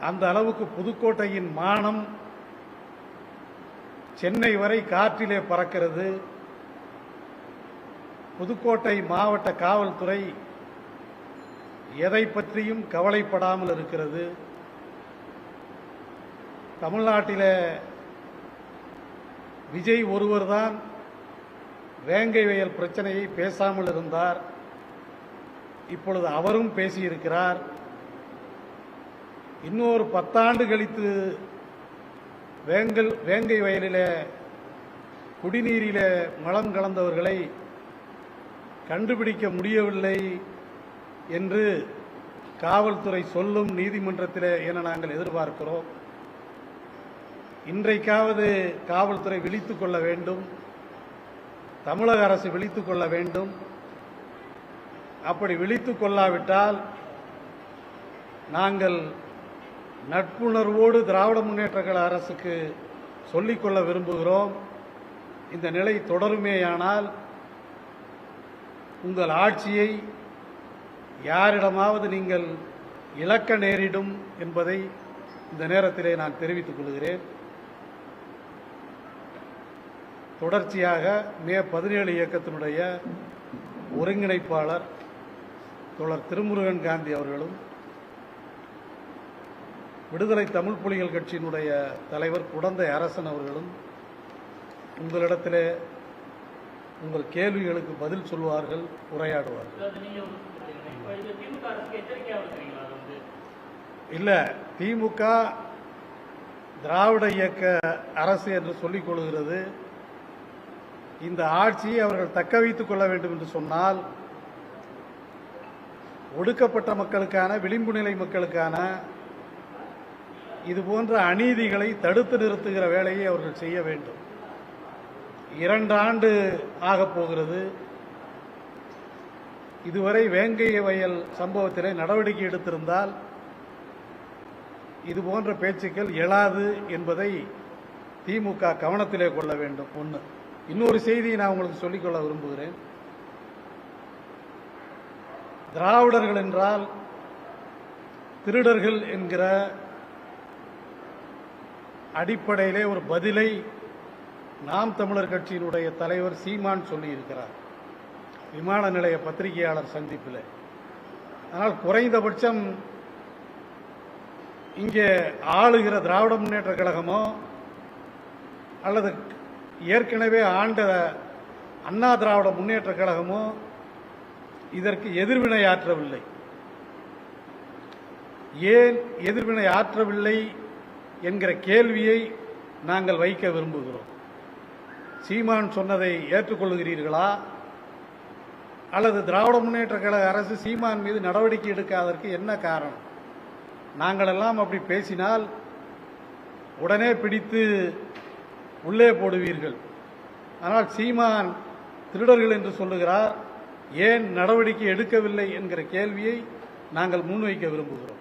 அந்த அளவுக்கு புதுக்கோட்டையின் மானம் சென்னை வரை காற்றிலே பறக்கிறது. புதுக்கோட்டை மாவட்ட காவல்துறை எதை பற்றியும் கவலைப்படாமல் இருக்கிறது. தமிழ்நாட்டில் விஜய் ஒருவர்தான் வேங்கை வயல் பிரச்சனையை பேசாமல் இருந்தார். இப்பொழுது அவரும் பேசியிருக்கிறார். இன்னொரு பத்தாண்டு கழித்து வேங்கல் வேங்கை வயலில் குடிநீரில் மலம் கலந்தவர்களை கண்டுபிடிக்க முடியவில்லை என்று காவல்துறை சொல்லும் நீதிமன்றத்தில் என நாங்கள் எதிர்பார்க்கிறோம். இன்றைக்காவது காவல்துறை விழித்துக் கொள்ள வேண்டும். தமிழக அரசு விழித்துக் கொள்ள வேண்டும். அப்படி விழித்துக் கொள்ளாவிட்டால் நாங்கள் நட்புணர்வோடு திராவிட முன்னேற்ற கழக அரசுக்கு சொல்லிக்கொள்ள விரும்புகிறோம். இந்த நிலை தொடருமேயானால் உங்கள் ஆட்சியை யாரிடமாவது நீங்கள் இழக்க நேரிடும் என்பதை இந்த நேரத்திலே நான் தெரிவித்துக் கொள்கிறேன். தொடர்ச்சியாக மே பதினேழு இயக்கத்தினுடைய ஒருங்கிணைப்பாளர் தொடர் திருமுருகன் காந்தி அவர்களும் விடுதலை தமிழ் புலிகள் கட்சியினுடைய தலைவர் குடந்தை அரசன் அவர்களும் உங்களிடத்திலே உங்கள் கேள்விகளுக்கு பதில் சொல்வார்கள் உரையாடுவார்கள். இல்ல திமுக திராவிட இயக்க அரசு என்று சொல்லிக் கொள்கிறது. இந்த ஆட்சியை அவர்கள் தக்க வைத்துக் கொள்ள வேண்டும் என்று சொன்னால் ஒடுக்கப்பட்ட மக்களுக்கான விளிம்பு நிலை மக்களுக்கான இது போன்ற அநீதிகளை தடுத்து நிறுத்துகிற வேலையை அவர்கள் செய்ய வேண்டும். இரண்டு ஆண்டு ஆகப் போகிறது. இதுவரை வேங்கை வயல் சம்பவத்திலே நடவடிக்கை எடுத்திருந்தால் இது போன்ற பேச்சுக்கள் எழாது என்பதை திமுக கவனத்திலே கொள்ள வேண்டும். ஒன்று இன்னொரு செய்தியை நான் உங்களுக்கு சொல்லிக்கொள்ள விரும்புகிறேன். திராவிடர்கள் என்றால் திருடர்கள் என்கிற அடிப்படையிலே ஒரு பதிலை நாம் தமிழர் கட்சியினுடைய தலைவர் சீமான் சொல்லியிருக்கிறார். விமான நிலைய பத்திரிகையாளர் சந்திப்பில். ஆனால் குறைந்தபட்சம் இங்கே ஆளுகிற திராவிட முன்னேற்ற கழகமோ அல்லது ஏற்கனவே ஆண்ட அண்ணா திராவிட முன்னேற்ற கழகமோ இதற்கு எதிர்வினை ஆற்றவில்லை ஏன் எதிர்வினை ஆற்றவில்லை என்கிற கேள்வியை நாங்கள் வைக்க விரும்புகிறோம். சீமான் சொன்னதை ஏற்றுக்கொள்கிறீர்களா? அல்லது திராவிட முன்னேற்ற கழக அரசு சீமான் மீது நடவடிக்கை எடுக்காததற்கு என்ன காரணம்? நாங்களெல்லாம் அப்படி பேசினால் உடனே பிடித்து உள்ளே போடுவீர்கள். ஆனால் சீமான் திருடர்கள் என்று சொல்லுகிறார் ஏன் நடவடிக்கை எடுக்கவில்லை என்கிற கேள்வியை நாங்கள் முன்வைக்க விரும்புகிறோம்.